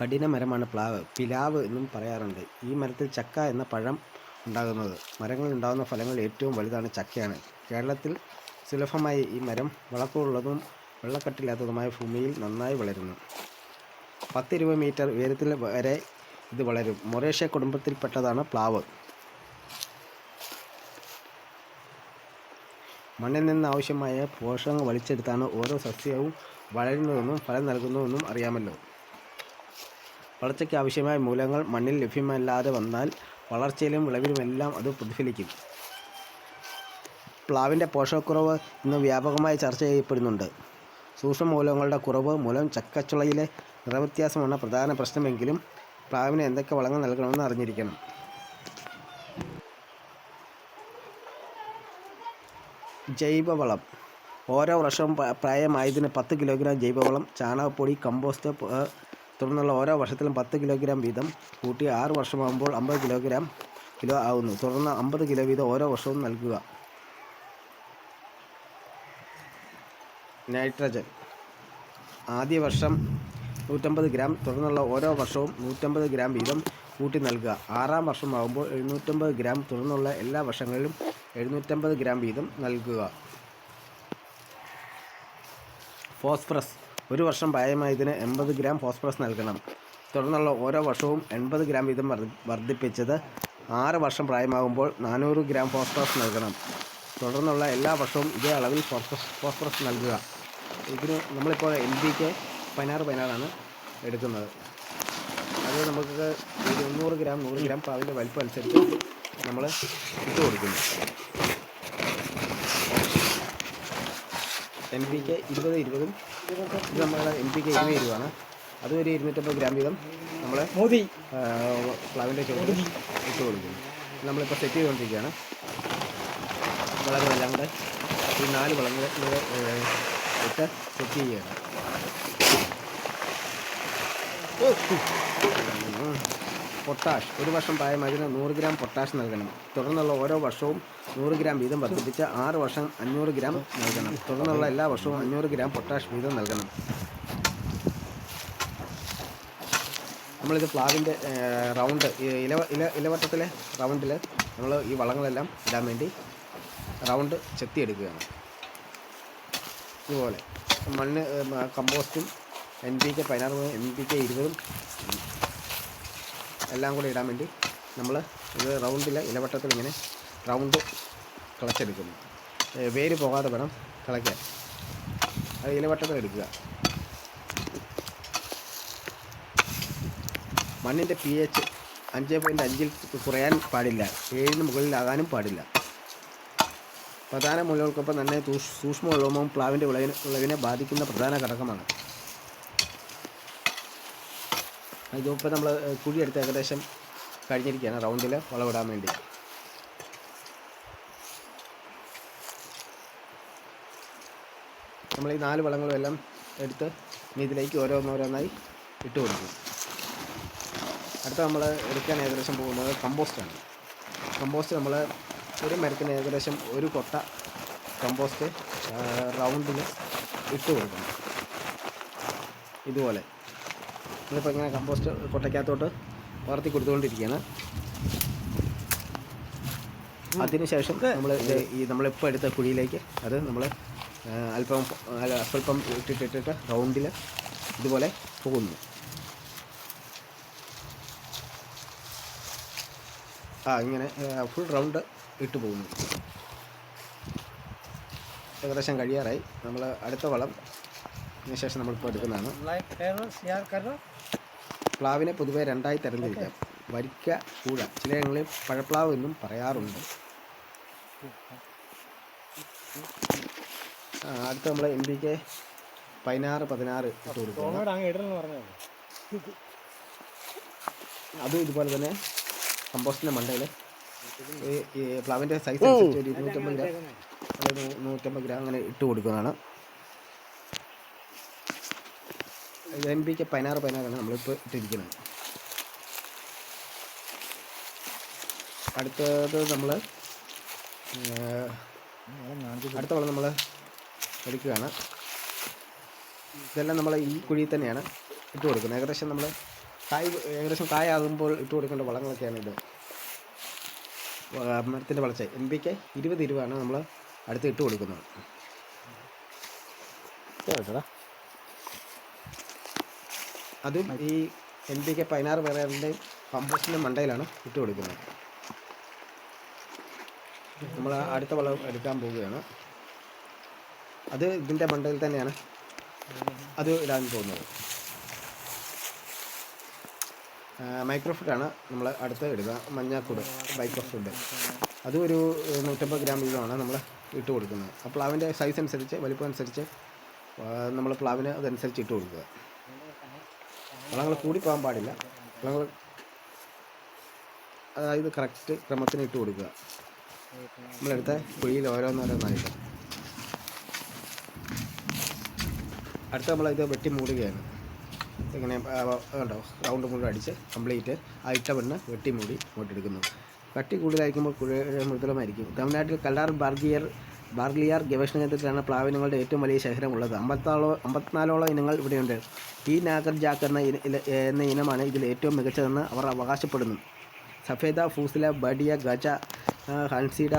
കഠിന മരമാണ് പ്ലാവ്. പിലാവ് എന്നും പറയാറുണ്ട്. ഈ മരത്തിൽ ചക്ക എന്ന പഴം ഉണ്ടാകുന്നത്. മരങ്ങളിൽ ഉണ്ടാകുന്ന ഫലങ്ങൾ ഏറ്റവും വലുതാണ് ചക്കയാണ്. കേരളത്തിൽ സുലഭമായി ഈ മരം വളക്കൂറുള്ളതും വെള്ളക്കെട്ടില്ലാത്തതുമായ ഭൂമിയിൽ നന്നായി വളരുന്നു. പത്തിരുപത് മീറ്റർ ഉയരത്തിൽ വരെ ഇത് വളരും. മൊറേഷ്യ കുടുംബത്തിൽപ്പെട്ടതാണ് പ്ലാവ്. മണ്ണിൽ നിന്ന് ആവശ്യമായ പോഷകങ്ങൾ വലിച്ചെടുത്താണ് ഓരോ സസ്യവും വളരുന്നതെന്നും ഫലം നൽകുന്നതെന്നും അറിയാമല്ലോ. വളർച്ചയ്ക്ക് ആവശ്യമായ മൂലങ്ങൾ മണ്ണിൽ ലഭ്യമല്ലാതെ വന്നാൽ വളർച്ചയിലും വിളവിലുമെല്ലാം അത് പ്രതിഫലിക്കും. പ്ലാവിന്റെ പോഷകക്കുറവ് ഇന്ന് വ്യാപകമായി ചർച്ച ചെയ്യപ്പെടുന്നുണ്ട്. സൂക്ഷ്മ മൂലങ്ങളുടെ കുറവ് മൂലം ചക്കച്ചുളയിലെ നിറവ്യത്യാസമാണ് പ്രധാന പ്രശ്നമെങ്കിലും പ്ലാവിന് എന്തൊക്കെ വളങ്ങൾ നൽകണമെന്ന് അറിഞ്ഞിരിക്കണം. ജൈവവളം. ഓരോ വർഷവും പ്രായമായതിന് പത്ത് കിലോഗ്രാം ജൈവവളം ചാണകപ്പൊടി കമ്പോസ്റ്റ് തുടർന്നുള്ള ഓരോ വർഷത്തിലും പത്ത് കിലോഗ്രാം വീതം കൂട്ടി ആറ് വർഷമാകുമ്പോൾ അമ്പത് കിലോഗ്രാം കിലോ ആവുന്നു. തുടർന്ന് അമ്പത് കിലോ വീതം ഓരോ വർഷവും നൽകുക. നൈട്രജൻ. ആദ്യ വർഷം നൂറ്റമ്പത് ഗ്രാം തുടർന്നുള്ള ഓരോ വർഷവും നൂറ്റമ്പത് ഗ്രാം വീതം കൂട്ടി നൽകുക. ആറാം വർഷമാകുമ്പോൾ എഴുന്നൂറ്റമ്പത് ഗ്രാം തുടർന്നുള്ള എല്ലാ വർഷങ്ങളിലും എഴുന്നൂറ്റമ്പത് ഗ്രാം വീതം നൽകുക. ഫോസ്ഫറസ്. ഒരു വർഷം പ്രായമായതിന് എൺപത് ഗ്രാം ഫോസ്ഫറസ് നൽകണം. തുടർന്നുള്ള ഓരോ വർഷവും എൺപത് ഗ്രാം വീതം വർദ്ധിപ്പിച്ചത് ആറ് വർഷം പ്രായമാകുമ്പോൾ നാനൂറ് ഗ്രാം ഫോസ്ഫറസ് നൽകണം. തുടർന്നുള്ള എല്ലാ വർഷവും ഇതേ അളവിൽ ഫോസ്ഫറസ് ഫോസ്ഫറസ് നൽകുക. ഇതിന് നമ്മളിപ്പോൾ എൽ ബി കെ പതിനാറ് പതിനാറാണ് എടുക്കുന്നത്. അത് നമുക്ക് ഇരുന്നൂറ് നൂറ് ഗ്രാം നൂറ് ഗ്രാം പാവിന്റെ വലിപ്പം അനുസരിച്ച് നമ്മൾ ഇട്ട് കൊടുക്കുന്നു. എൻ ബി കെ ഇരുപത് ഇരുപതും ഇത് നമ്മുടെ എം പി കെ ഇരുപതാണ് അതും ഒരു ഇരുന്നൂറ്റമ്പത് ഗ്രാം വീതം നമ്മൾ മോദി. പ്ലാവിന്റെ ചുവട്ടിൽ ഇട്ട് കൊടുക്കുന്നു. നമ്മളിപ്പോൾ സെറ്റ് ചെയ്തുകൊണ്ടിരിക്കുകയാണ്. വളങ്ങളെല്ലാം കൂടെ ഈ നാല് വളങ്ങൾ ഇട്ട് സെറ്റ് ചെയ്യുകയാണ്. ഉം. പൊട്ടാഷ്. ഒരു വർഷം പ്രായമായതിന് നൂറ് ഗ്രാം പൊട്ടാഷ് നൽകണം. തുടർന്നുള്ള ഓരോ വർഷവും നൂറ് ഗ്രാം വീതം വർദ്ധിപ്പിച്ച് ആറ് വർഷം അഞ്ഞൂറ് ഗ്രാം നൽകണം. തുടർന്നുള്ള എല്ലാ വർഷവും അഞ്ഞൂറ് ഗ്രാം പൊട്ടാഷ് വീതം നൽകണം. നമ്മളിത് പ്ലാവിന്റെ റൗണ്ട് ഇല ഇല ഇലവട്ടത്തിലെ റൗണ്ടിൽ നമ്മൾ ഈ വളങ്ങളെല്ലാം ഇടാൻ വേണ്ടി റൗണ്ട് ചെത്തിയെടുക്കുകയാണ്. ഇതുപോലെ. മണ്ണ് കമ്പോസ്റ്റും എൻ പി കെ പതിനാറ് എൻ പി കെ ഇരുപതും എല്ലാം കൂടെ ഇടാൻ വേണ്ടി നമ്മൾ ഇത് റൗണ്ടിൽ ഇലവട്ടത്തിൽ ഇങ്ങനെ റൗണ്ട് കിളച്ചെടുക്കുന്നു. വേര് പോകാതെ വേണം കിളയ്ക്കാൻ. അത് ഇലവട്ടത്തിൽ എടുക്കുക. മണ്ണിന്റെ പി എച്ച് അഞ്ച് പോയിന്റ് അഞ്ചിൽ കുറയാൻ പാടില്ല. ഏഴിന് മുകളിലാകാനും പാടില്ല. പ്രധാന മുലകൾക്കൊപ്പം തന്നെ സൂക്ഷ്മ വെള്ളവും പ്ലാവിന്റെ വിളവിനെ വിളവിനെ ബാധിക്കുന്ന പ്രധാന ഘടകമാണ്. ഇതിപ്പോൾ നമ്മൾ കുഴി കുഴിയെടുത്ത് ഏകദേശം കഴിഞ്ഞിരിക്കുകയാണ് റൗണ്ടിൽ വളവിടാൻ വേണ്ടി. നമ്മൾ ഈ നാല് വളങ്ങളും എല്ലാം എടുത്ത് ഇതിലേക്ക് ഓരോന്നോരോന്നായി ഇട്ട് കൊടുക്കും. അടുത്ത നമ്മൾ എടുക്കാൻ ഏകദേശം പോകുന്നത് കമ്പോസ്റ്റാണ്. കമ്പോസ്റ്റ് നമ്മൾ ഒരു മരത്തിന് ഏകദേശം ഒരു കൊട്ട കമ്പോസ്റ്റ് റൗണ്ടിൽ ഇട്ട് കൊടുക്കണം. ഇതുപോലെ. നമ്മളിപ്പോൾ ഇങ്ങനെ കമ്പോസ്റ്റ് കൊട്ടയ്ക്കകത്തോട്ട് വളർത്തി കൊടുത്തുകൊണ്ടിരിക്കുകയാണ്. അതിനുശേഷം നമ്മൾ ഇത് ഈ നമ്മളിപ്പോൾ എടുത്ത കുഴിയിലേക്ക് അത് നമ്മൾ അല്പം അല്ല, സ്വല്പം ഇട്ടിട്ടിട്ടിട്ട് റൗണ്ടിൽ ഇതുപോലെ പോകുന്നു. ആ ഇങ്ങനെ ഫുൾ റൗണ്ട് ഇട്ട് പോകുന്നു. ഏകദേശം കഴിയാറായി. നമ്മൾ അടുത്ത വളം അതിനുശേഷം നമ്മളിപ്പോൾ എടുക്കുന്നതാണ്. പ്ലാവിനെ പൊതുവെ രണ്ടായി തരംതിരിക്കാം. വരിക്ക കൂഴ ചിലയിടങ്ങളിൽ പഴപ്ലാവ് എന്നും പറയാറുണ്ട്. അടുത്ത് നമ്മൾ എം പി കെ പതിനാറ് പതിനാറ് ഇട്ട് കൊടുക്കും അതും ഇതുപോലെ തന്നെ കമ്പോസ്റ്റിന്റെ മണ്ടയിൽ ഈ പ്ലാവിന്റെ സൈസ് ഒരു ഇരുന്നൂറ്റമ്പത് ഗ്രാം അതായത് നൂറ്റമ്പത് ഗ്രാം അങ്ങനെ ഇട്ട് കൊടുക്കുന്നതാണ്. എൻ ബി കെ പതിനാറ് പതിനാറാണ് നമ്മളിപ്പോൾ ഇട്ടിരിക്കുന്നത് അടുത്തത് നമ്മൾ അടുത്ത വളം നമ്മൾ എടുക്കുകയാണ്. ഇതെല്ലാം നമ്മൾ ഈ കുഴിയിൽ തന്നെയാണ് ഇട്ട് കൊടുക്കുന്നത്. ഏകദേശം നമ്മൾ കായ് ഏകദേശം കായാകുമ്പോൾ ഇട്ട് കൊടുക്കേണ്ട വളങ്ങളൊക്കെയാണ് ഇത്. മരത്തിന്റെ വളർച്ച. എൻ പി കെ ഇരുപത് ഇരുപതാണ് നമ്മൾ അടുത്ത് ഇട്ട് കൊടുക്കുന്നത്. അതും ഈ എൻ പി കെ പതിനാറ് പേരുടെ കമ്പോസ്റ്റിന്റെ മണ്ടയിലാണ് ഇട്ട് കൊടുക്കുന്നത്. നമ്മൾ അടുത്ത വളം എടുക്കാൻ പോവുകയാണ്. അത് ഇതിന്റെ മണ്ടയിൽ തന്നെയാണ് അത് ഇടാൻ പോകുന്നത്. മൈക്രോഫുഡാണ് നമ്മൾ അടുത്ത് ഇടുക. മഞ്ഞാക്കൂട് മൈക്രോഫുഡ് അതും ഒരു നൂറ്റമ്പത് ഗ്രാം വീതമാണ് നമ്മൾ ഇട്ട് കൊടുക്കുന്നത്. ആ പ്ലാവിന്റെ സൈസ് അനുസരിച്ച് വലിപ്പം അനുസരിച്ച് നമ്മൾ പ്ലാവിന് അതനുസരിച്ച് ഇട്ട് കൊടുക്കുക. വളങ്ങൾ കൂടിപ്പോകാൻ പാടില്ല. വളങ്ങൾ അതായത് കറക്റ്റ് ക്രമത്തിന് ഇട്ട് കൊടുക്കുക. നമ്മളെടുത്ത കുഴിയിൽ ഓരോന്നോരോന്നായിട്ട് അടുത്ത നമ്മൾ ഇത് വെട്ടി മൂടുകയാണ്. ഇങ്ങനെ കണ്ടോ? റൗണ്ട് മുഴുവൻ അടിച്ച് കംപ്ലീറ്റ് ആ ഇട്ട മണ്ണ് വെട്ടി മൂടി ഇങ്ങോട്ടെടുക്കുന്നു. കട്ടി കൂടുതലായിരിക്കുമ്പോൾ കുഴ മൃദുലമായിരിക്കും തമിഴ്നാട്ടിൽ കല്ലാർ ബാർഗിയർ ബാർഗ്ലിയാർ ഗവേഷണ കേന്ദ്രത്തിലാണ് പ്ലാവിനങ്ങളുടെ ഏറ്റവും വലിയ ശേഖരമുള്ളത്. അമ്പത്താളോ അമ്പത്തിനാലോളം ഇനങ്ങൾ ഇവിടെയുണ്ട്. ഈ നാഗർ ജാക്ക് എന്ന എന്ന ഇനമാണ് ഇതിൽ ഏറ്റവും മികച്ചതെന്ന് അവർ അവകാശപ്പെടുന്നു. സഫേദ ഫൂസില ബഡിയ ഗജ ഹൻസീഡ